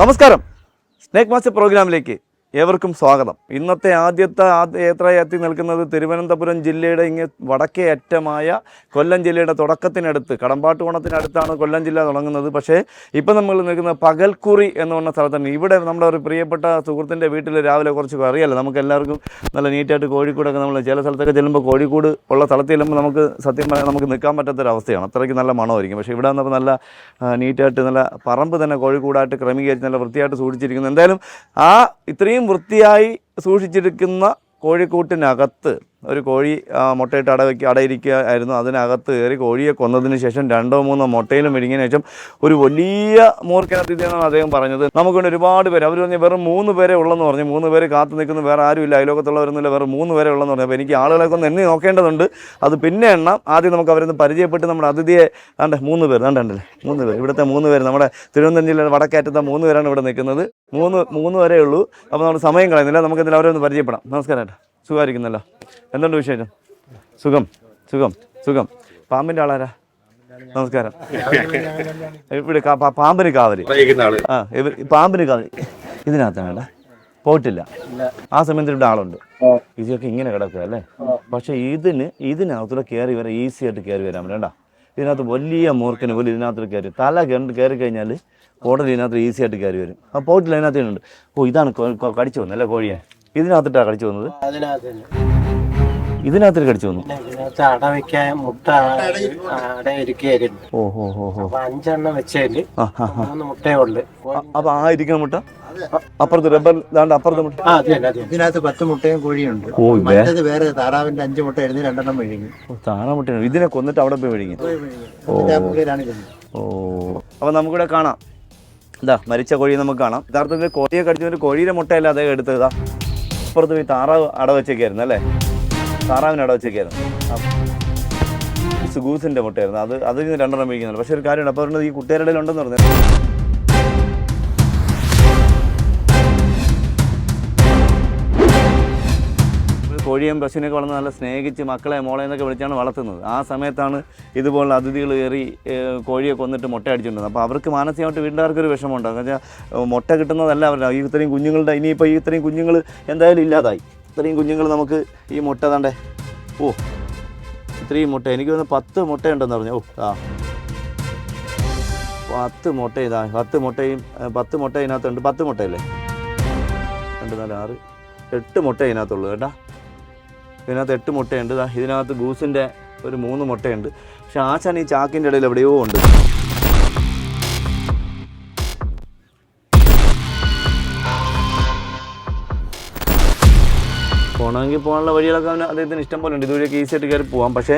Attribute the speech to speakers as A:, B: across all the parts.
A: നമസ്കാരം. Snake master പ്രോഗ്രാമിലേക്ക് ഏവർക്കും സ്വാഗതം. ഇന്നത്തെ ആദ്യത്തെ ആദ്യ യാത്രയായി നിൽക്കുന്നത് തിരുവനന്തപുരം ജില്ലയുടെ ഇങ്ങ് വടക്കേ അറ്റമായ കൊല്ലം ജില്ലയുടെ തുടക്കത്തിനടുത്ത് കടമ്പാട്ടുകോണത്തിനടുത്താണ് കൊല്ലം ജില്ല തുടങ്ങുന്നത്. പക്ഷേ ഇപ്പം നമ്മൾ നിൽക്കുന്ന പകൽക്കുറി എന്ന് പറഞ്ഞ സ്ഥലത്താണ്. ഇവിടെ നമ്മുടെ ഒരു പ്രിയപ്പെട്ട സുഹൃത്തിന്റെ വീട്ടിൽ രാവിലെ കുറച്ച് അറിയാലോ നമുക്ക് എല്ലാവർക്കും നല്ല നീറ്റായിട്ട് കോഴിക്കോടൊക്കെ നമ്മൾ ചില സ്ഥലത്തൊക്കെ ചെല്ലുമ്പോൾ കോഴിക്കോട് ഉള്ള സ്ഥലത്ത് ചെല്ലുമ്പോൾ നമുക്ക് സത്യം പറയാൻ നമുക്ക് നിൽക്കാൻ പറ്റാത്തൊരവസ്ഥയാണ് അത്രയ്ക്ക് നല്ല മണമായിരിക്കും. പക്ഷേ ഇവിടെ നിന്നപ്പോൾ നല്ല നീറ്റായിട്ട് നല്ല പറമ്പ് തന്നെ കോഴിക്കൂടായിട്ട് ക്രമീകരിച്ച് നല്ല വൃത്തിയായിട്ട് സൂക്ഷിച്ചിരിക്കുന്നു. എന്തായാലും ആ ഇത്രയും വൃത്തിയായി സൂക്ഷിച്ചിരിക്കുന്ന കോഴിക്കൂട്ടിനകത്ത് ഒരു കോഴി മുട്ടയിട്ട് മുട്ടയിട്ട് അടവയ്ക്ക് അടയിരിക്കുക ആയിരുന്നു. അതിനകത്ത് കയറി കോഴിയെ കൊന്നതിന് ശേഷം രണ്ടോ മൂന്നോ മുട്ടയിലും വിരിങ്ങിയതിന് ശേഷം ഒരു വലിയ മൂർഖനകത്ത് ഇതെന്നാണ് അദ്ദേഹം പറഞ്ഞത്. നമുക്കൊണ്ട് ഒരുപാട് പേര് അവർ പറഞ്ഞ് വെറും മൂന്ന് പേരെ ഉള്ളെന്ന് പറഞ്ഞു. മൂന്ന് പേര് കാത്തു നിൽക്കുന്നു വേറെ ആരുമില്ല അയലോകത്തുള്ളവരൊന്നുമില്ല വെറും മൂന്ന് പേരെ ഉള്ളെന്ന് പറഞ്ഞു. അപ്പോൾ എനിക്ക് ആളുകളൊക്കെ ഒന്ന് എണ്ണി നോക്കേണ്ടതുണ്ട്. അത് പിന്നെ എണ്ണം ആദ്യം നമുക്ക് അവരൊന്ന് പരിചയപ്പെട്ട് നമ്മുടെ അതിഥിയെ കണ്ടേ മൂന്ന് പേര് കണ്ടല്ലേ മൂന്ന് പേര്. ഇവിടുത്തെ മൂന്ന് പേര് നമ്മുടെ തിരുവനന്തപുരം ജില്ലയുടെ വടക്കേറ്റത്തെ മൂന്ന് പേരാണ് ഇവിടെ നിൽക്കുന്നത്. മൂന്ന് മൂന്ന് വരെ ഉള്ളൂ. അപ്പോൾ നമ്മൾ സമയം കളയുന്നില്ല. നമുക്ക് എന്തായാലും അവരെ ഒന്ന് പരിചയപ്പെടാം. നമസ്കാരം സുഖമായിരിക്കുന്നല്ലോ. എന്തുണ്ട് വിശേഷം? സുഖം സുഖം സുഖം. പാമ്പിന്റെ ആളാരാ? നമസ്കാരം. ഇവിടെ പാമ്പിന് കാവൽ. ആ പാമ്പിന് കാവൽ. ഇതിനകത്താണ് വേണ്ട. പോയിട്ടില്ല. ആ സമയത്ത് ഇവിടെ ആളുണ്ട്. ഇതൊക്കെ ഇങ്ങനെ കിടക്കുക അല്ലേ? പക്ഷെ ഇതിന് ഇതിനകത്തൂടെ കയറി വരാൻ ഈസി ആയിട്ട് കയറി വരാൻ വേണ്ട ഇതിനകത്ത് വലിയ മൂർക്കന് പോലും ഇതിനകത്ത് കയറി തല കണ്ട് കയറി കഴിഞ്ഞാൽ ഓടൽ ഇതിനകത്ത് ഈസി ആയിട്ട് കയറി വരും. ആ പോയിട്ടില്ല ഇതിനകത്ത് ഉണ്ട് ഓ ഇതാണ് കടിച്ചു വന്നല്ലേ കോഴിയെ? ഇതിനകത്തിട്ടാണ് കടിച്ചു വന്നത്. ഇതിനകത്ത് കടിച്ചു വന്നു?
B: അട വെക്കാൻ മുട്ട അട ഇരിക്കുകയായിരുന്നു അഞ്ചെണ്ണം
A: വെച്ചതിൽ
B: മൂന്ന്
A: അപ്പൊ ആ ഇരിക്കുന്ന മുട്ട? അപ്പുറത്ത് റബ്ബർ ദാണ്ട് അപ്പുറത്തെ മുട്ട?
B: അത് അത്.
C: ഇതിനകത്ത് പത്ത് മുട്ടയും കോഴിയുണ്ട്. മറ്റേത് വേറെ താറാവിന്റെ അഞ്ച് മുട്ട എഴുതി രണ്ടെണ്ണം വിഴുങ്ങി.
A: മുട്ട ഇതിനെ കൊന്നിട്ട് അവിടെ പോയി വിഴുങ്ങി. ഓ. അപ്പൊ നമുക്കിവിടെ കാണാം. ഇതാ മരിച്ച കോഴിയെ നമുക്ക് കാണാം. യഥാർത്ഥത്തിൽ കോഴിയെ കടിച്ചൊരു കോഴിയുടെ മുട്ടയല്ല അദ്ദേഹം എടുത്തത്. അപ്പുറത്ത് പോയി താറാവ് അട വെച്ചേക്കായിരുന്നു അല്ലേ? താറാവിന് അട വെച്ചേക്കായിരുന്നു. സുഗൂസിന്റെ മുട്ടയായിരുന്നു. അത് അതിൽ നിന്ന് രണ്ടെണ്ണം മേടിക്കുന്നുണ്ട്. പക്ഷേ ഒരു കാര്യമുണ്ട് അപ്പോൾ ഈ കുട്ടികളുടെ ഉണ്ടെന്ന് പറഞ്ഞു കോഴിയും പശുവിനൊക്കെ വളർന്ന് നല്ല സ്നേഹിച്ച് മക്കളെ മോളെ എന്നൊക്കെ വിളിച്ചാണ് വളർത്തുന്നത്. ആ സമയത്താണ് ഇതുപോലുള്ള അതിഥികൾ കയറി കോഴിയെ കൊന്നിട്ട് മുട്ട അടിച്ചിട്ടുണ്ടെന്ന് അപ്പോൾ അവർക്ക് മാനസികമായിട്ട് വീട്ടുകാർക്ക് ഒരു വിഷമമുണ്ടാകും എന്ന് വെച്ചാൽ മുട്ട കിട്ടുന്നതല്ല അവരുടെ ഈ ഇത്രയും കുഞ്ഞുങ്ങളുടെ ഇനിയിപ്പോൾ ഈ ഇത്രയും കുഞ്ഞുങ്ങൾ എന്തായാലും ഇല്ലാതായി. ഇത്രയും കുഞ്ഞുങ്ങൾ നമുക്ക് ഈ മുട്ട തണ്ടേ ഓ ഇത്രയും മുട്ട എനിക്ക് തോന്നുന്നു പത്ത് മുട്ടയുണ്ടെന്ന് പറഞ്ഞു. ഓ ആ. പത്ത് മുട്ട ഇതാ പത്ത് മുട്ടയും പത്ത് മുട്ട ഇതിനകത്തുണ്ട്. പത്ത് മുട്ടയല്ലേ? രണ്ട് നാല് ആറ് എട്ട് മുട്ട ഇതിനകത്തുള്ളൂ കേട്ടാ. ഇതിനകത്ത് എട്ട് മുട്ടയുണ്ട്. ഇതിനകത്ത് ഗൂസിന്റെ ഒരു മൂന്ന് മുട്ടയുണ്ട്. പക്ഷെ ആശാൻ ഈ ചാക്കിന്റെ ഇടയിൽ എവിടെയോ ഉണ്ട്. പോകണമെങ്കിൽ പോകാനുള്ള വഴികളൊക്കെ അവന് അദ്ദേഹത്തിന് ഇഷ്ടം പോലെ ഉണ്ട്. ഇതുവഴിയൊക്കെ ഈസി ആയിട്ട് കയറി പോവാം. പക്ഷേ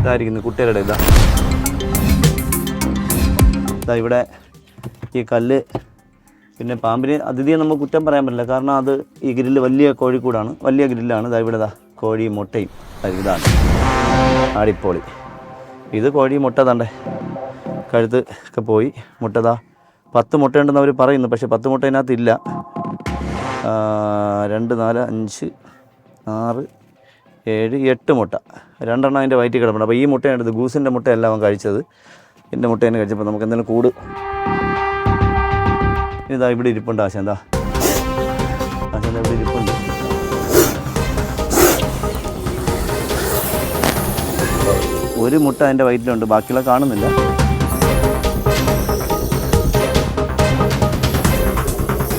A: ഇതായിരിക്കുന്നു കുട്ടികളുടെ ഇതാ. ഇവിടെ ഈ കല്ല് പിന്നെ പാമ്പിനെ അതിഥിയെ നമുക്ക് കുറ്റം പറയാൻ പറ്റില്ല. കാരണം അത് ഈ ഗ്രില്ല് വലിയ കോഴിക്കൂടാണ്. വലിയ ഗ്രില്ലാണ്. ഇതാ ഇവിടെ കോഴിയും മുട്ടയും. ഇതാണ്. ആടിപ്പോളി ഇത് കോഴി മുട്ട തണ്ടേ. കഴുത്ത് ഒക്കെ പോയി. മുട്ടതാ പത്ത് മുട്ടയുണ്ടെന്ന് അവർ പറയുന്നു. പക്ഷേ പത്ത് മുട്ട ഇതിനകത്ത് ഇല്ല. ആ, രണ്ട് നാല് അഞ്ച് ആറ് ഏഴ് എട്ട് മുട്ട. രണ്ടെണ്ണം അതിന്റെ വയറ്റിൽ കിടപ്പുണ്ട്. അപ്പോൾ ഈ മുട്ടയാണ് എടുത്ത് ഗൂസിന്റെ മുട്ടയല്ല അവൻ കഴിച്ചത്. എന്റെ മുട്ടേനെ കഴിച്ചപ്പോൾ നമുക്ക് എന്തെങ്കിലും കൂട് ഇതാ ഇവിടെ ഇരിപ്പുണ്ട് ആശാൻ എന്താ ഇവിടെ ഇരിപ്പുണ്ട്. ഒരു മുട്ട എന്റെ വയറ്റിലുണ്ട് ബാക്കിയുള്ള കാണുന്നില്ല.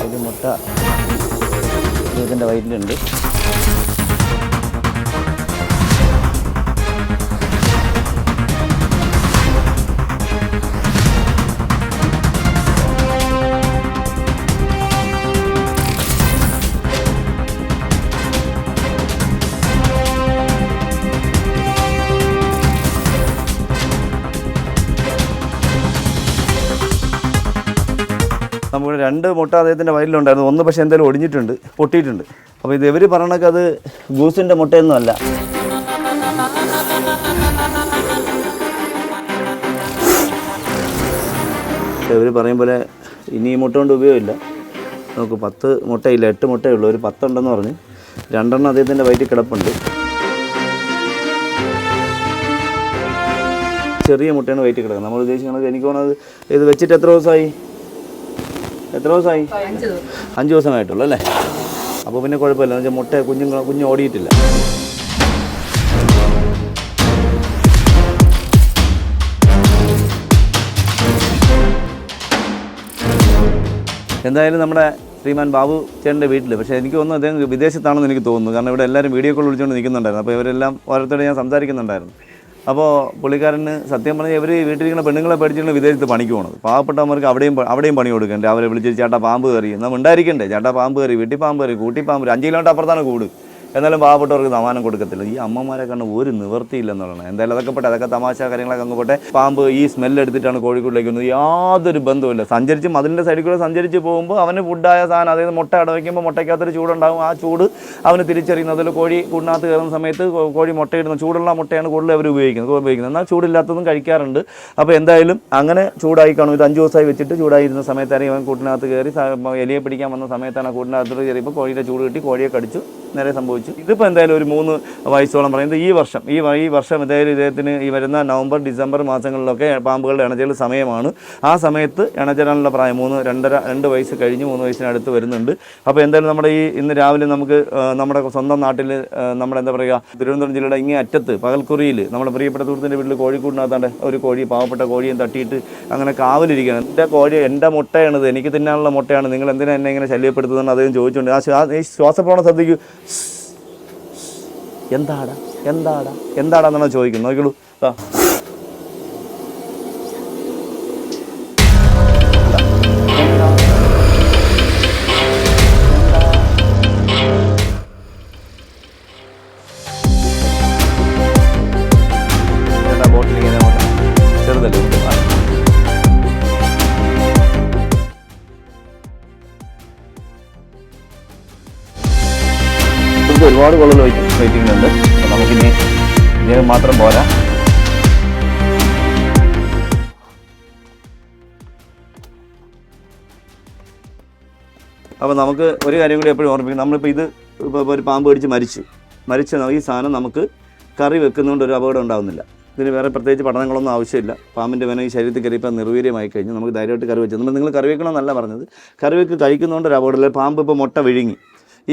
A: ഒരു മുട്ട ഇതിന്റെ വയറ്റിലുണ്ട്. നമുക്ക് രണ്ട് മുട്ട അദ്ദേഹത്തിന്റെ വയലിലുണ്ടായിരുന്നു. ഒന്ന് പക്ഷേ എന്തായാലും ഒടിഞ്ഞിട്ടുണ്ട് പൊട്ടിയിട്ടുണ്ട്. അപ്പോൾ ഇത് ഇവർ പറയണൊക്കെ അത് ഗൂസിന്റെ മുട്ടയൊന്നും അല്ല. ഇവർ പറയും പോലെ ഇനി ഈ മുട്ട കൊണ്ട് ഉപയോഗമില്ല. നമുക്ക് പത്ത് മുട്ടയില്ല എട്ട് മുട്ടയേ ഉള്ളൂ. ഒരു പത്തുണ്ടെന്ന് പറഞ്ഞ് രണ്ടെണ്ണം അദ്ദേഹത്തിന്റെ വയറ്റിൽ കിടപ്പുണ്ട്. ചെറിയ മുട്ടയാണ് വയറ്റിൽ കിടക്കുന്നത്. നമ്മൾ ഉദ്ദേശിക്കുന്നത് എനിക്ക് തോന്നുന്നത് ഇത് വെച്ചിട്ട് എത്ര ദിവസമായി? എത്ര ദിവസമായി? അഞ്ച് ദിവസമായിട്ടുള്ളൂ അല്ലേ? അപ്പോൾ പിന്നെ കുഴപ്പമില്ല. എന്ന് വെച്ചാൽ മുട്ട കുഞ്ഞുങ്ങൾ കുഞ്ഞ് ഓടിയിട്ടില്ല. എന്തായാലും നമ്മുടെ ശ്രീമാൻ ബാബു ചേട്ടന്റെ വീട്ടിൽ പക്ഷേ എനിക്ക് തോന്നുന്നു അദ്ദേഹം വിദേശത്താണെന്ന് എനിക്ക് തോന്നുന്നു. കാരണം ഇവിടെ എല്ലാവരും വീഡിയോ കോൾ വിളിച്ചുകൊണ്ട് നിൽക്കുന്നുണ്ടായിരുന്നു അപ്പോൾ ഇവരെല്ലാം ഓരോരുത്തരോട് ഞാൻ സംസാരിക്കുന്നുണ്ടായിരുന്നു. അപ്പോൾ പുള്ളിക്കാരന് സത്യം പറഞ്ഞാൽ ഇവർ വീട്ടിലിരിക്കുന്ന പെണ്ണുങ്ങളെ പേടിച്ചിട്ട് വിദേശത്ത് പണിക്ക് പോകണത് പാവപ്പെട്ടവർക്ക് അവിടെയും അവിടെയും പണി കൊടുക്കണ്ടേ. അവരെ വിളിച്ച് ചേട്ടാ പാമ്പ് കയറി. നമ്മൾ ഉണ്ടായിരിക്കണ്ടേ? ചേട്ടാ പാമ്പ് കയറി വീട്ടിൽ പാമ്പ് കയറി കൂട്ടി പാമ്പ് കയറി. അഞ്ച് കിലോമീറ്റർ അപ്പുറത്താണ് കൂട്. എന്നാലും പാവപ്പെട്ടവർക്ക് സമ്മാനം കൊടുക്കത്തില്ല. ഈ അമ്മമാരെ കണ്ട് ഒരു നിവൃത്തിയില്ലെന്നുള്ളതാണ് എന്തായാലും അതൊക്കെ പോട്ടെ അതൊക്കെ തമാശ കാര്യങ്ങളൊക്കെ അങ്ങ് പോട്ടെ. പാമ്പ് ഈ സ്മെല്ലെടുത്തിട്ടാണ് കോഴിക്കോട്ടിലേക്ക് വന്നത്. യാതൊരു ബന്ധവുമില്ല. സഞ്ചരിച്ച് മതിലിന്റെ സൈഡിൽ കൂടെ സഞ്ചരിച്ച് പോകുമ്പോൾ അവന് ഫുഡായ സാധനം അതായത് മുട്ട അടവയ്ക്കുമ്പോൾ മുട്ടയ്ക്കകത്തൊരു ചൂടുണ്ടാകും ആ ചൂട് അവന് തിരിച്ചറിയുന്നത് അതിൽ കോഴി കൂടിനകത്ത് കയറുന്ന സമയത്ത് കോഴി മുട്ടയിടുന്ന ചൂടുള്ള മുട്ടയാണ് കൂടുതൽ അവർ ഉപയോഗിക്കുന്നത് ഉപയോഗിക്കുന്നത്. എന്നാൽ ചൂടില്ലാത്തതും കഴിക്കാറുണ്ട്. അപ്പോൾ എന്തായാലും അങ്ങനെ ചൂടായി കാണും. ഇത് അഞ്ച് ദിവസമായി വെച്ചിട്ട് ചൂടായിരുന്ന സമയത്താണ് അവൻ കൂട്ടിനകത്ത് കയറി എലിയെ പിടിക്കാൻ വന്ന സമയത്താണ് കൂട്ടിനകത്തോട് കയറിയപ്പോൾ കോഴിയുടെ ചൂട് കിട്ടി കോഴിയെ കടിച്ചു. നേരെ സംഭവിച്ചു. ഇതിപ്പോൾ എന്തായാലും ഒരു മൂന്ന് വയസ്സോളം പറയുന്നത് ഈ വർഷം ഈ ഈ വർഷം എന്തായാലും ഇദ്ദേഹത്തിന് ഈ വരുന്ന നവംബർ ഡിസംബർ മാസങ്ങളിലൊക്കെ പാമ്പുകളുടെ ഇണചേൽ സമയമാണ്. ആ സമയത്ത് ഇണചേരാനുള്ള പ്രായം മൂന്ന് രണ്ടര രണ്ട് വയസ്സ് കഴിഞ്ഞ് മൂന്ന് വയസ്സിനടുത്ത് വരുന്നുണ്ട്. അപ്പോൾ എന്തായാലും നമ്മുടെ ഈ ഇന്ന് രാവിലെ നമുക്ക് നമ്മുടെ സ്വന്തം നാട്ടിൽ നമ്മുടെ എന്താ പറയുക തിരുവനന്തപുരം ജില്ലയുടെ ഇങ്ങേ അറ്റത്ത് പകൽക്കുറിയിൽ നമ്മുടെ പ്രിയപ്പെട്ട സുഹൃത്തിന്റെ വീട്ടിൽ കോഴിക്കൂടിനകത്താണ്ട് ഒരു കോഴി പാവപ്പെട്ട കോഴിയും തട്ടിയിട്ട് അങ്ങനെ കാവലിരിക്കുകയാണ്. എന്റെ കോഴി എന്റെ മുട്ടയാണിത്. എനിക്ക് തിന്നാനുള്ള മുട്ടയാണ്. നിങ്ങൾ എന്തിനാ എന്നെ ഇങ്ങനെ ശല്യപ്പെടുത്തുന്നത് അദ്ദേഹം ചോദിച്ചുകൊണ്ട് ആ ശ്വാസപ്രോണ ശ്രദ്ധിക്കൂ. എന്താടാ? എന്താടാ? എന്താടാ എന്നാണ് ചോദിക്കുന്നത്? നോക്കിക്കോളൂ. ഒരുപാട് കൊള്ളുകൾ വെയിറ്റിംഗ് ഉണ്ട് നമുക്കിനി ഇതിന് മാത്രം പോരാ. അപ്പോൾ നമുക്ക് ഒരു കാര്യം കൂടി എപ്പോഴും ഓർമ്മിപ്പിക്കും നമ്മളിപ്പോൾ ഇത് ഇപ്പോൾ ഒരു പാമ്പ് കടിച്ച് മരിച്ചു. മരിച്ച ഈ സാധനം നമുക്ക് കറി വെക്കുന്നതുകൊണ്ട് ഒരു അപകടം ഉണ്ടാകുന്നില്ല ഇതിന് വേറെ പ്രത്യേകിച്ച് പഠനങ്ങളൊന്നും ആവശ്യമില്ല. പാമ്പിന്റെ വേന ഈ ശരീരത്തിൽ ഇപ്പം നിർവീര്യമായി കഴിഞ്ഞു. നമുക്ക് ധൈര്യമായിട്ട് കറി വെച്ചു. നമ്മൾ നിങ്ങൾ കറി വെക്കണമെന്നല്ല പറഞ്ഞത്. കറി വെക്ക് കഴിക്കുന്നതുകൊണ്ട് ഒരു അപകടമില്ല പാമ്പ് ഇപ്പോൾ മുട്ട വിഴുങ്ങി.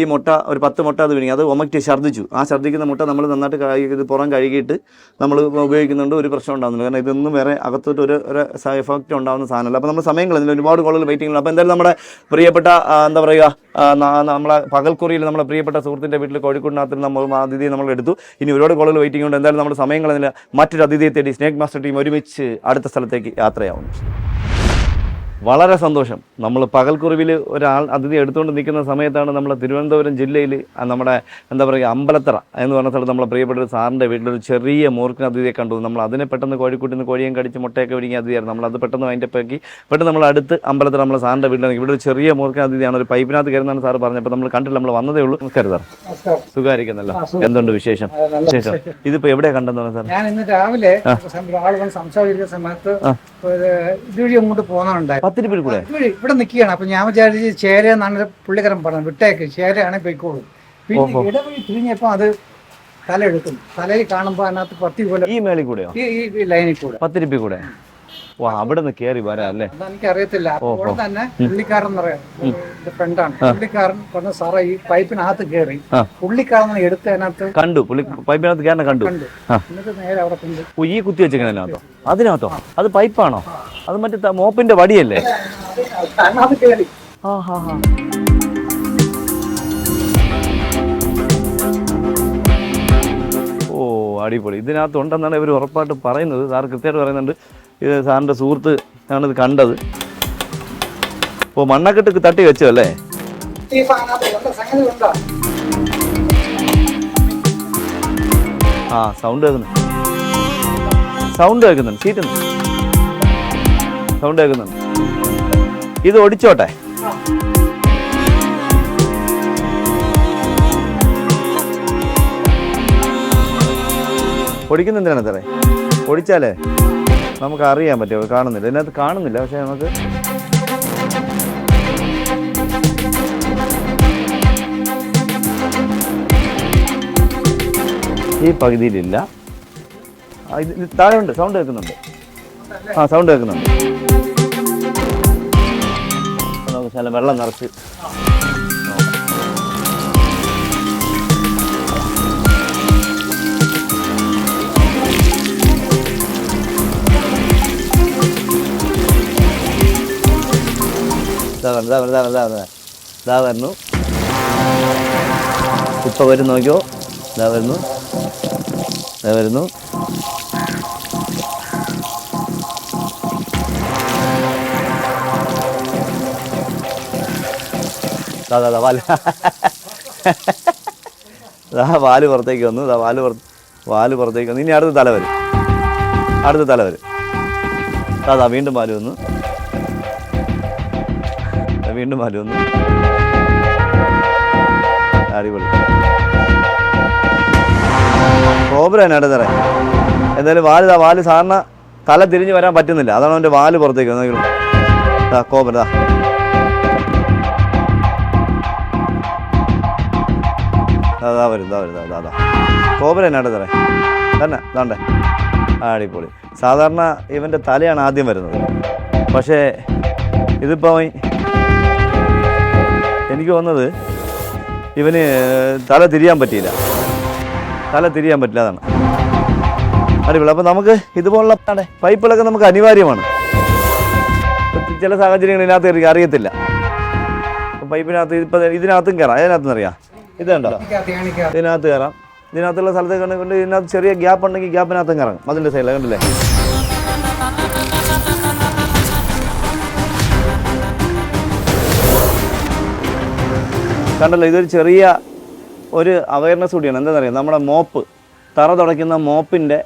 A: ഈ മുട്ട ഒരു പത്ത് മുട്ട അത് വിഴുങ്ങി അത് ഒമക്റ്റ് ഛർദ്ദിച്ചു. ആ ഛർദ്ദിക്കുന്ന മുട്ട നമ്മൾ നന്നായിട്ട് ഇത് പുറം കഴുകിയിട്ട് നമ്മൾ ഉപയോഗിക്കുന്നുണ്ട്. ഒരു പ്രശ്നം ഉണ്ടാകുന്നില്ല കാരണം ഇതൊന്നും വേറെ അകത്തോട്ട് ഒരു ഒരു എഫക്റ്റ് ഉണ്ടാകുന്ന സാധനമല്ല. അപ്പോൾ നമ്മൾ സമയം കളഞ്ഞില്ല ഒരുപാട് കോളുകൾ വെയിറ്റിംഗ് അപ്പോൾ എന്തായാലും നമ്മുടെ പ്രിയപ്പെട്ട എന്താ പറയുക നമ്മളെ പകൽക്കുറിയിൽ നമ്മുടെ പ്രിയപ്പെട്ട സുഹൃത്തിന്റെ വീട്ടിൽ കോഴിക്കോടിനകത്ത് നമ്മൾ അതിഥിയെ നമ്മൾ എടുത്തു. ഇനി ഒരുപാട് കോളുകൾ വെയിറ്റിംഗ് ഉണ്ട്. എന്തായാലും നമ്മുടെ സമയം കളഞ്ഞില്ല മറ്റൊരു അതിഥിയെ തേടി സ്നേക് മാസ്റ്റർ ടീം ഒരുമിച്ച് അടുത്ത സ്ഥലത്തേക്ക് യാത്രയാവുന്നു. വളരെ സന്തോഷം. നമ്മൾ പകൽക്കുറിവിൽ ഒരാൾ അതിഥി എടുത്തുകൊണ്ട് നിൽക്കുന്ന സമയത്താണ് നമ്മൾ തിരുവനന്തപുരം ജില്ലയിൽ നമ്മുടെ എന്താ പറയുക അമ്പലത്തറ എന്ന് പറഞ്ഞ സ്ഥലത്ത് നമ്മളെ പ്രിയപ്പെട്ട ഒരു സാറിന്റെ വീട്ടിലൊരു ചെറിയ മൂർക്കിന് അതിഥിയെ കണ്ടു. നമ്മൾ അതിനെ പെട്ടെന്ന് കോഴിക്കൂട്ടിൽ നിന്ന് കോഴിയും കടിച്ച് മുട്ടയൊക്കെ ഒഴുകിയ അതിഥിയായിരുന്നു. നമ്മൾ അത് പെട്ടെന്ന് അതിന്റെ പേക്കി പെട്ടെന്ന് നമ്മൾ അടുത്ത് അമ്പലത്തറ നമ്മളെ സാറിന്റെ വീട്ടിൽ ഇവിടെ ഒരു ചെറിയ മൂർക്കിന് അതിഥിയാണ്. ഒരു പൈപ്പിനകത്ത് കയറുന്നതാണ് സാർ പറഞ്ഞപ്പോൾ നമ്മൾ കണ്ടില്ല നമ്മൾ വന്നതേ ഉള്ളൂ. നമസ്കാരം സാർ. സുഖമായിരിക്കുന്നല്ലോ? എന്തുണ്ട് വിശേഷം? വിശേഷം? ഇതിപ്പോൾ എവിടെയാണ് കണ്ടെന്ന് സാർ
D: ഞാൻ ഇന്ന് രാവിലെ സംസാരിക്കുന്ന സമയത്ത് ഇതുവഴി അങ്ങോട്ട് പോകുന്നുണ്ടായിരുന്നു
A: പത്തിരിപ്പിൽ കൂടെ.
D: ഇവിടെ നിൽക്കുകയാണ്. അപ്പൊ ഞാൻ വിചാരിച്ച് ചേര എന്നാണ് പുള്ളിക്കാരൻ പറഞ്ഞത്. വിട്ടേക്ക്. ചേരയാണ് പോയിക്കോളൂ. പിന്നെ ഇടവഴി തിരിഞ്ഞപ്പോ അത് തല എടുക്കും തലയിൽ കാണുമ്പോ അതിനകത്ത് പത്തി പോലെ
A: ഈ മേളിൽ കൂടെയോ?
D: ഈ ഈ ലൈനിൽ കൂടെ.
A: പത്തിരിപ്പി കൂടെ. വാ അവിടെ നിന്ന് കയറി വരാം അല്ലേ?
D: എനിക്ക് അറിയത്തില്ല അപ്പോൾ തന്നെ പുള്ളിക്കാരൻ എന്ന് പറയാം. എന്റെ ഫ്രണ്ടാണ്. പുള്ളിക്കാരൻ പറഞ്ഞ സാറേ ഈ പൈപ്പിനകത്ത്
A: കേറി.
D: പുള്ളിക്കാരൻ എടുത്ത് അതിനകത്ത്
A: കണ്ടു. പുള്ളി പൈപ്പിനകത്ത് കേറണ കണ്ടു.
D: എന്നിട്ട് നേരെ അവിടെ കൊണ്ട്
A: ഓ ഈ കുത്തി വെച്ചേക്കുന്നതിനകത്തോ അതിനകത്തോ? അത് പൈപ്പാണോ? അത് മറ്റേ മോപ്പിന്റെ വടിയല്ലേ?
D: അതിനകത്ത് കയറി
A: ആ ഹാ ഹാ. ഓ അടിപൊളി. ഇതിനകത്ത് ഉണ്ടെന്നാണ് ഇവർ ഉറപ്പായിട്ട് പറയുന്നത്. സാർ കൃത്യമായിട്ട് പറയുന്നുണ്ട്. ഇത് സാറിന്റെ സുഹൃത്ത് ആണ് ഇത് കണ്ടത്. ഓ മണ്ണക്കെട്ട് തട്ടി വെച്ചു അല്ലേ ആ സൗണ്ട് കേൾക്കുന്നുണ്ട്. സൗണ്ട് കേൾക്കുന്നുണ്ട്. സീറ്റ് സൗണ്ട് കേൾക്കുന്നുണ്ട്. ഇത് ഒടിച്ചോട്ടെ? ഒടിക്കുന്ന എന്തിനാണ് സാറേ ഒടിച്ചാലേ? നമുക്ക് അറിയാൻ പറ്റും കാണുന്നില്ല. ഇതിനകത്ത് കാണുന്നില്ല പക്ഷേ നമുക്ക് ഈ പകുതിയിലില്ല. ഇത് താഴെ ഉണ്ട് സൗണ്ട് കേൾക്കുന്നുണ്ട്. ആ സൗണ്ട് കേൾക്കുന്നുണ്ട്. നമുക്ക് ശകലം വെള്ളം നിറച്ച് ദാ വരുന്നു, ദാ വരുന്നു, ദാ വരുന്നു, ദാ വരുന്നു. ദാ വരുന്നു ഇപ്പൊ വരും നോക്കിയോ? ദാ വരുന്നു. ദാ വരുന്നു. ദാ ദാ വാൽ. പുറത്തേക്ക് വന്നു. ദാ വാൽ പുറത്ത് വാൽ പുറത്തേക്ക് വന്നു. ഇനി അടുത്ത തല വരും. അടുത്ത തല വരും. ദാ വീണ്ടും വാൽ വന്നു. വീണ്ടും വരുന്നു അടിപൊളി. കോബ്രയാണ് അടുത്ത എന്തായാലും വാൽ താ വാൽ സാറിന് തല തിരിഞ്ഞ് വരാൻ പറ്റുന്നില്ല. അതാണ് അവന്റെ വാൽ പുറത്തേക്ക് എന്തെങ്കിലും കോബ്ര ദാ അതാ വരും ഇതാ വരും അതാ അതാ കോബ്ര തന്നെ അടുത്ത തന്നെ ദാണ്ടേ അടിപൊളി. സാധാരണ ഇവന്റെ തലയാണ് ആദ്യം വരുന്നത്. പക്ഷേ ഇതിപ്പോൾ എനിക്ക് തോന്നുന്നത് ഇവന് തല തിരിയാൻ പറ്റിയില്ല. തല തിരിയാൻ പറ്റില്ല അതാണ്. അടിപൊളി. അപ്പോൾ നമുക്ക് ഇതുപോലുള്ള പൈപ്പുകളൊക്കെ നമുക്ക് അനിവാര്യമാണ്. ചില സാഹചര്യങ്ങൾ ഇതിനകത്ത് കയറി അറിയത്തില്ല. പൈപ്പിനകത്ത് ഇപ്പം ഇതിനകത്തും കയറാം. അതിനകത്തുനിന്ന് അറിയാം? ഇതുണ്ടോ ഇതിനകത്ത് കയറാം. ഇതിനകത്തുള്ള സ്ഥലത്ത് കണ്ട് ഇതിനകത്ത് ചെറിയ ഗ്യാപ്പ് ഉണ്ടെങ്കിൽ ഗ്യാപ്പിനകത്തും കയറാം അതിന്റെ സൈഡിലാണ് കണ്ടില്ലേ? കണ്ടല്ലോ ഇതൊരു ചെറിയ ഒരു അവയർനെസ് കൂടിയാണ്. എന്താണെന്നറിയാം? നമ്മുടെ മോപ്പ് തറ തുടയ്ക്കുന്ന മോപ്പിന്റെ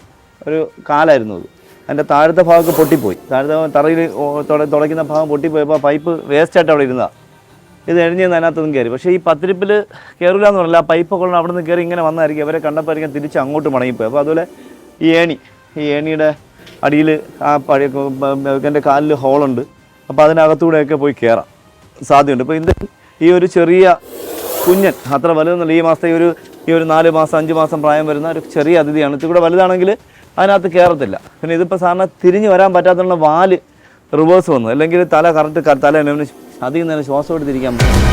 A: ഒരു കാലായിരുന്നു അത്. അതിന്റെ താഴത്തെ ഭാഗമൊക്കെ പൊട്ടിപ്പോയി. താഴത്തെ തറയിൽ തുടയ്ക്കുന്ന ഭാഗം പൊട്ടിപ്പോയപ്പോൾ പൈപ്പ് വേസ്റ്റായിട്ട് അവിടെ ഇരുന്നതാണ് ഇത് എഴിഞ്ഞ് അതിനകത്തൊന്നും കയറി. പക്ഷേ ഈ പത്തിരിപ്പിൽ കയറില്ല എന്ന് പറഞ്ഞില്ല. ആ പൈപ്പൊക്കെ ഉള്ള അവിടെ നിന്ന് കയറി ഇങ്ങനെ വന്നായിരിക്കും. അവരെ കണ്ടപ്പോഴായിരിക്കും തിരിച്ച് അങ്ങോട്ട് മടങ്ങിപ്പോയി. അപ്പോൾ അതുപോലെ ഈ ഏണി ഈ ഏണിയുടെ അടിയിൽ ആ പഴയ എന്റെ കാലിൽ ഹോളുണ്ട്. അപ്പോൾ അതിനകത്തൂടെയൊക്കെ പോയി കയറാം സാധ്യമുണ്ട് ഇപ്പോൾ ഇത് ഈ ഒരു ചെറിയ കുഞ്ഞൻ അത്ര വലുതെന്നുള്ള ഈ മാസത്തെ ഒരു ഈ ഒരു നാല് മാസം അഞ്ച് മാസം പ്രായം വരുന്ന ഒരു ചെറിയ അതിഥിയാണ്. ഇത്തിരി വലുതാണെങ്കിൽ അതിനകത്ത് കയറത്തില്ല. പിന്നെ ഇതിപ്പോൾ സാറിന് തിരിഞ്ഞു വരാൻ പറ്റാത്തുള്ള വാൽ റിവേഴ്സ് വന്നു. അല്ലെങ്കിൽ തല കറക്റ്റ് തല അധികം നേരം ശ്വാസം എടുത്തിരിക്കാൻ പറ്റും.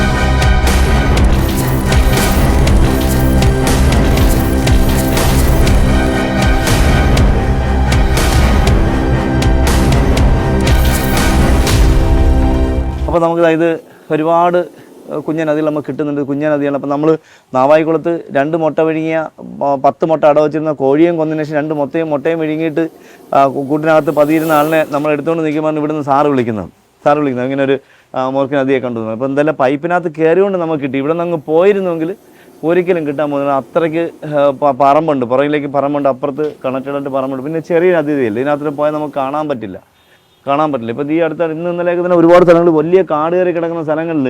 A: അപ്പോൾ നമുക്ക് ഇത് ഒരുപാട് ഏഹ്, കുഞ്ഞൻ നദികൾ നമുക്ക് കിട്ടുന്നുണ്ട്. കുഞ്ഞൻ നദിയാണ് അപ്പോൾ നമ്മൾ നാവായിക്കുളത്ത് രണ്ട് മുട്ട വിഴുങ്ങിയ പത്ത് മുട്ട അട വെച്ചിരുന്ന കോഴിയും കൊന്നതിന് ശേഷം രണ്ട് മുട്ടയും മുട്ടയും വിഴുങ്ങിയിട്ട് കൂട്ടിനകത്ത് പതിയിരുന്ന ആളിനെ നമ്മൾ എടുത്തുകൊണ്ട് നിൽക്കുമ്പോൾ ഇവിടുന്ന് സാറ് വിളിക്കുന്നത് സാറ് വിളിക്കുന്നത് അങ്ങനെ ഒരു മോർക്ക് നദിയെ കണ്ടു. അപ്പോൾ എന്തായാലും പൈപ്പിനകത്ത് കയറിയുകൊണ്ട് നമുക്ക് കിട്ടി. ഇവിടെ നിന്ന് അങ്ങ് പോയിരുന്നെങ്കിൽ ഒരിക്കലും കിട്ടാൻ പോകുന്നില്ല. അത്രയ്ക്ക് പറമ്പുണ്ട്. പുറകിലേക്ക് പറമ്പുണ്ട്. അപ്പുറത്ത് കണക്റ്റഡ് ആയിട്ട് പറമ്പുണ്ട്. പിന്നെ ചെറിയ നദിയില്ല ഇതിനകത്ത് പോയാൽ നമുക്ക് കാണാൻ പറ്റില്ല. കാണാൻ പറ്റില്ല. ഇപ്പോൾ ഈ അടുത്ത ഇന്ന് ഇന്നലെയൊക്കെ തന്നെ ഒരുപാട് സ്ഥലങ്ങൾ വലിയ കാട് കയറി കിടക്കുന്ന സ്ഥലങ്ങളിൽ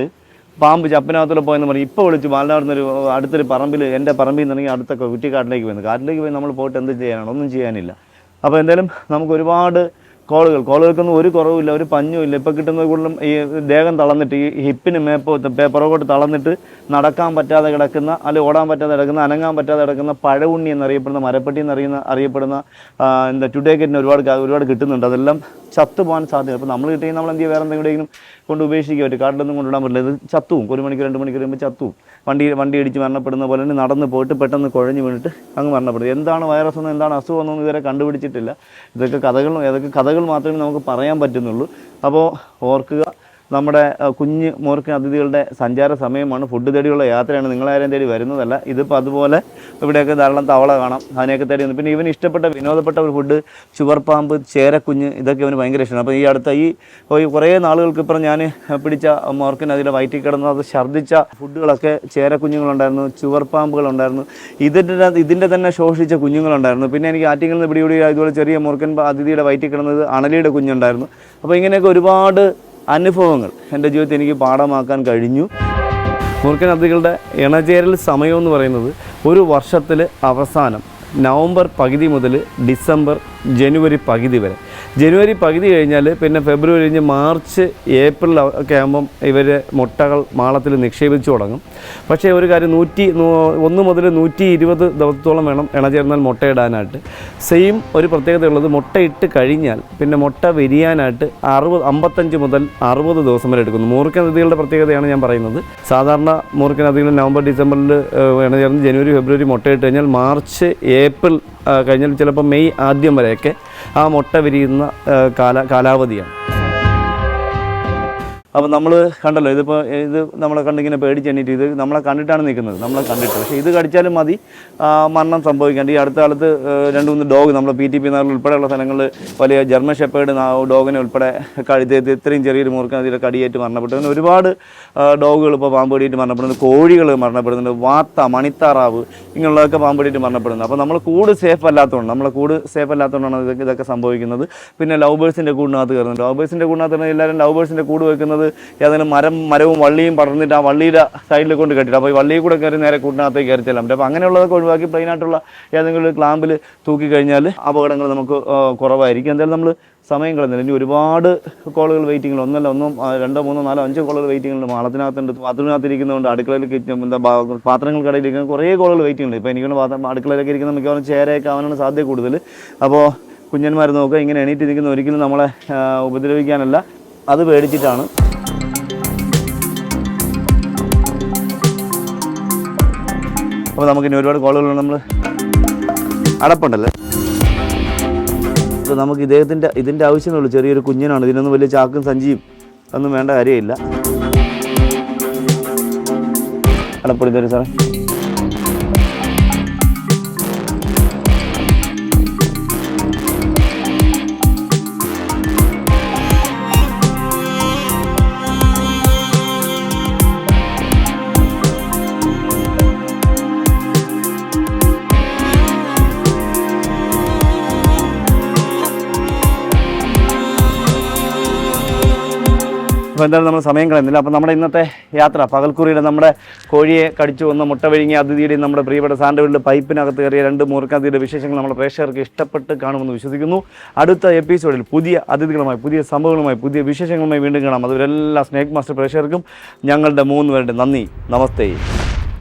A: പാമ്പ് ചപ്പിനകത്തൂടെ പോയെന്ന് പറഞ്ഞു ഇപ്പോൾ വിളിച്ച് ഒരു അടുത്തൊരു പറമ്പിൽ എന്റെ പറമ്പിൽ നിന്നെങ്കിൽ അടുത്ത കുറ്റിക്കാട്ടിലേക്ക് പോയിരുന്നു കാട്ടിലേക്ക് പോയി നമ്മൾ പോയിട്ട് എന്ത് ചെയ്യാനാണ്? ഒന്നും ചെയ്യാനില്ല. അപ്പോൾ എന്തായാലും നമുക്ക് ഒരുപാട് കോളുകൾ. കോളുകൾക്കൊന്നും ഒരു കുറവുമില്ല ഒരു പഞ്ഞുമില്ല. ഇപ്പോൾ കിട്ടുന്ന കൂടുതലും ഈ ദേഹം തളന്നിട്ട് ഈ ഹിപ്പിന് മേപ്പോ പേ- തളന്നിട്ട് നടക്കാൻ പറ്റാതെ കിടക്കുന്ന അല്ലെങ്കിൽ ഓടാൻ പറ്റാതെ കിടക്കുന്ന അനങ്ങാൻ പറ്റാതെ കിടക്കുന്ന പഴവുണ്ണി എന്നറിയപ്പെടുന്ന മരപ്പെട്ടി എന്നറിയുന്ന അറിയപ്പെടുന്ന എന്താ ടുഡേക്കറ്റിന് ഒരുപാട് ഒരുപാട് കിട്ടുന്നുണ്ട്. അതെല്ലാം ചത്തു പോകാൻ സാധ്യത അപ്പോൾ നമ്മൾ കിട്ടിയാൽ നമ്മൾ എന്ത് ചെയ്യുക വേറെ എന്തെങ്കിലും കൊണ്ട് ഉപേക്ഷിക്കുക. പറ്റും കാട്ടിലൊന്നും കൊണ്ടിടാൻ പറ്റില്ല. ഇത് ചത്തുവും ഒരു മണിക്കൂർ രണ്ട് മണിക്കൂർ കഴിയുമ്പോൾ ചത്തുവും വണ്ടി വണ്ടി ഇടിച്ച് മരണപ്പെടുന്ന പോലെ തന്നെ നടന്ന് പോയിട്ട് പെട്ടെന്ന് കുഴഞ്ഞു വീണിട്ട് അങ്ങ് മരണപ്പെടും. എന്താണ് വൈറസ് എന്ന് എന്താണ് അസുഖം എന്നൊന്നും ഇതുവരെ കണ്ടുപിടിച്ചിട്ടില്ല. ഇതൊക്കെ കഥകളും ഏതൊക്കെ കഥകൾ മാത്രമേ നമുക്ക് പറയാൻ പറ്റുന്നുള്ളൂ. അപ്പോൾ ഓർക്കുക നമ്മുടെ കുഞ്ഞ് മോർക്ക് അതിഥികളുടെ സഞ്ചാര സമയമാണ്. ഫുഡ് തേടിയുള്ള യാത്രയാണ്. നിങ്ങളാരും തേടി വരുന്നതല്ല. ഇതിപ്പോൾ അതുപോലെ ഇവിടെയൊക്കെ ധാരാളം തവള കാണാം. അതിനെയൊക്കെ തേടി പിന്നെ ഇവന് ഇഷ്ടപ്പെട്ട വിനോദപ്പെട്ട ഒരു ഫുഡ് ചുവർപ്പാമ്പ് ചേരക്കുഞ്ഞ് ഇതൊക്കെ അവന് ഭയങ്കര ഇഷ്ടമാണ്. അപ്പോൾ ഈ അടുത്ത ഈ ഈ കുറേ നാളുകൾക്ക് ഇപ്പുറം ഞാൻ പിടിച്ച മോർക്കിന് അതിലെ വയറ്റിൽ കിടന്ന് അത് ഛർദ്ദിച്ച ഫുഡുകളൊക്കെ ചേരക്കുഞ്ഞുങ്ങളുണ്ടായിരുന്നു ചുവർപ്പാമ്പുകളുണ്ടായിരുന്നു ഇതിന്റെ ഇതിന്റെ തന്നെ ശോഷിച്ച കുഞ്ഞുങ്ങളുണ്ടായിരുന്നു. പിന്നെ എനിക്ക് ആറ്റിങ്ങിൽ നിന്ന് പിടികൂടി ഇതുപോലെ ചെറിയ മോർക്കൻ അതിഥിയുടെ വയറ്റിൽ കിടന്നത് അണലിയുടെ കുഞ്ഞുണ്ടായിരുന്നു. അപ്പോൾ ഇങ്ങനെയൊക്കെ ഒരുപാട് അനുഭവങ്ങൾ. എന്റെ ജീവിതത്തിൽ എനിക്ക് പാഠമാക്കാൻ കഴിഞ്ഞു. മുറുക്കൻ അതികളുടെ ഇണചേരൽ സമയം എന്ന് പറയുന്നത് ഒരു വർഷത്തിൽ അവസാനം നവംബർ പകുതി മുതൽ ഡിസംബർ ജനുവരി പകുതി വരെ. ജനുവരി പകുതി കഴിഞ്ഞാൽ പിന്നെ ഫെബ്രുവരി കഴിഞ്ഞ് മാർച്ച് ഏപ്രിൽ ഒക്കെ ആകുമ്പം ഇവർ മുട്ടകൾ മാളത്തിൽ നിക്ഷേപിച്ചു തുടങ്ങും. പക്ഷേ ഒരു കാര്യം നൂറ്റി ഒന്ന് മുതൽ നൂറ്റി ഇരുപത് ദിവസത്തോളം വേണം ഇണ ചേർന്നാൽ മുട്ടയിടാനായിട്ട്. സെയിം ഒരു പ്രത്യേകതയുള്ളത് മുട്ടയിട്ട് കഴിഞ്ഞാൽ പിന്നെ മുട്ട വിരിയാനായിട്ട് അറുപത് അമ്പത്തഞ്ച് മുതൽ അറുപത് ദിവസം വരെ എടുക്കുന്നു. മൂർഖ നദികളുടെ പ്രത്യേകതയാണ് ഞാൻ പറയുന്നത്. സാധാരണ മൂർഖ നദികൾ നവംബർ ഡിസംബറിൽ ഇണ ഇണചേർന്ന് ജനുവരി ഫെബ്രുവരി മുട്ടയിട്ട് കഴിഞ്ഞാൽ മാർച്ച് ഏപ്രിൽ കഴിഞ്ഞാൽ ചിലപ്പോൾ മെയ് ആദ്യം വരെയൊക്കെ ആ മുട്ട വിരിയുന്ന കാല കാലാവധിയാണ്. അപ്പോൾ നമ്മൾ കണ്ടല്ലോ ഇതിപ്പോൾ ഇത് നമ്മളെ കണ്ടിങ്ങനെ പേടിച്ച് പേടിച്ചെണ്ണീറ്റ് ഇത് നമ്മളെ കണ്ടിട്ടാണ് നിൽക്കുന്നത് നമ്മളെ കണ്ടിട്ട്. പക്ഷേ ഇത് കടിച്ചാലും മതി. മരണം സംഭവിക്കാണ്ട്. ഈ അടുത്ത കാലത്ത് രണ്ട് മൂന്ന് ഡോഗ് നമ്മൾ പി ടി പി നഗറിൽ ഉൾപ്പെടെയുള്ള സ്ഥലങ്ങളിൽ വലിയ ജർമ്മൻ ഷെപ്പേഡ് ഡോഗിനെ ഉൾപ്പെടെ കഴുത്തേത്ത് ഇത്രയും ചെറിയൊരു മുറുക്കം അതിൽ കടിയേറ്റ് മരണപ്പെട്ടു. അങ്ങനെ ഒരുപാട് ഡോഗുകൾ ഇപ്പോൾ പാമ്പടിയിട്ട് മരണപ്പെടുന്നുണ്ട്. കോഴികൾ മരണപ്പെടുന്നുണ്ട്. വാത്ത മണിത്താറാവ് ഇങ്ങനെയുള്ളതൊക്കെ പാമ്പടിയിട്ട് മരണപ്പെടുന്നു. അപ്പോൾ നമ്മൾ കൂട് സേഫ് അല്ലാത്തതുകൊണ്ട് നമ്മളെ കൂട് സേഫ് അല്ലാത്തതുകൊണ്ടാണ് ഇതൊക്കെ ഇതൊക്കെ സംഭവിക്കുന്നത്. പിന്നെ ലവ് ബേഴ്സിന്റെ കൂടിനകത്ത് കയറുന്നുണ്ട്. ലവ് ബേഴ്സിന്റെ കൂടിനകത്ത് എല്ലാവരും ലവ് ബേഴ്സിന്റെ കൂട് വെക്കുന്നത് ഏതെങ്കിലും മരം മരവും വള്ളിയും പടർന്നിട്ട് ആ വള്ളിയുടെ സൈഡിൽ കൊണ്ട് കെട്ടിട്ട്. അപ്പോൾ ഈ വള്ളിയിൽ കൂടെ കയറി നേരെ കൂട്ടിനകത്തേക്ക് കയറി ചെല്ലാം. പറ്റും അപ്പോൾ അങ്ങനെയുള്ളതൊക്കെ ഒഴിവാക്കി പ്ലെയിൻ ആയിട്ടുള്ള ഏതെങ്കിലും ഒരു ക്ലാമ്പിൽ തൂക്കി കഴിഞ്ഞാൽ അപകടങ്ങൾ നമുക്ക് കുറവായിരിക്കും. എന്തായാലും നമ്മൾ സമയം കളഞ്ഞില്ല ഇനി ഒരുപാട് കോളുകൾ വെയിറ്റിംഗിൽ ഒന്നല്ല ഒന്നും രണ്ടോ മൂന്നോ നാലോ അഞ്ചോ കോളുകൾ വെയിറ്റിംഗിലുണ്ട് മാളത്തിനകത്തുണ്ട് അതിനകത്തിരിക്കുന്നതുകൊണ്ട് അടുക്കളയിൽ എന്താ പാത്രങ്ങൾക്കിടയിലിരിക്കുന്ന കുറേ കോളുകൾ വെയിറ്റിംഗ് ഉണ്ട് ഇപ്പോൾ എനിക്കുള്ള പാത്രം അടുക്കളയിലൊക്കെ ഇരിക്കുന്ന മിക്കവാറും ചേരയൊക്കെ ആവാനാണ് സാധ്യത കൂടുതൽ അപ്പോൾ കുഞ്ഞന്മാർ നോക്കുക ഇങ്ങനെ എണീറ്റ് നിൽക്കുന്ന ഒരിക്കലും നമ്മളെ ഉപദ്രവിക്കാനല്ല. അത് പേടിച്ചിട്ടാണ്. അപ്പോൾ നമുക്കിനി ഒരുപാട് കോളുകൾ നമ്മൾ അടപ്പുണ്ടല്ലേ? അപ്പോൾ നമുക്ക് ഇദ്ദേഹത്തിന്റെ ഇതിന്റെ ആവശ്യമേ ഉള്ളൂ ചെറിയൊരു കുഞ്ഞിനാണ്. ഇതിനൊന്നും വലിയ ചാക്കും സഞ്ചിയും ഒന്നും വേണ്ട കാര്യമില്ല. അടപ്പൊടി സാറേ. എന്തായാലും നമ്മൾ സമയം കളയുന്നില്ല. അപ്പോൾ നമ്മുടെ ഇന്നത്തെ യാത്ര പകൽക്കുറിയുടെ നമ്മുടെ കോഴിയെ കടിച്ചു വന്ന മുട്ട വിഴുങ്ങിയ അതിഥിയുടെയും നമ്മുടെ പ്രിയപ്പെട്ട സാൻഡവിന്റെ പൈപ്പിനകത്ത് കയറിയ രണ്ട് മൂർക്കാതിയുടെ വിശേഷങ്ങൾ നമ്മുടെ പ്രേക്ഷകർക്ക് ഇഷ്ടപ്പെട്ട് കാണുമെന്ന് വിശ്വസിക്കുന്നു. അടുത്ത എപ്പിസോഡിൽ പുതിയ അതിഥികളുമായി പുതിയ സംഭവങ്ങളുമായി പുതിയ വിശേഷങ്ങളുമായി വീണ്ടും കാണാം. അതുവരെല്ലാ സ്നേക് മാസ്റ്റർ പ്രേക്ഷകർക്കും ഞങ്ങളുടെ മൂന്ന് പേരുടെ നന്ദി. നമസ്തേ.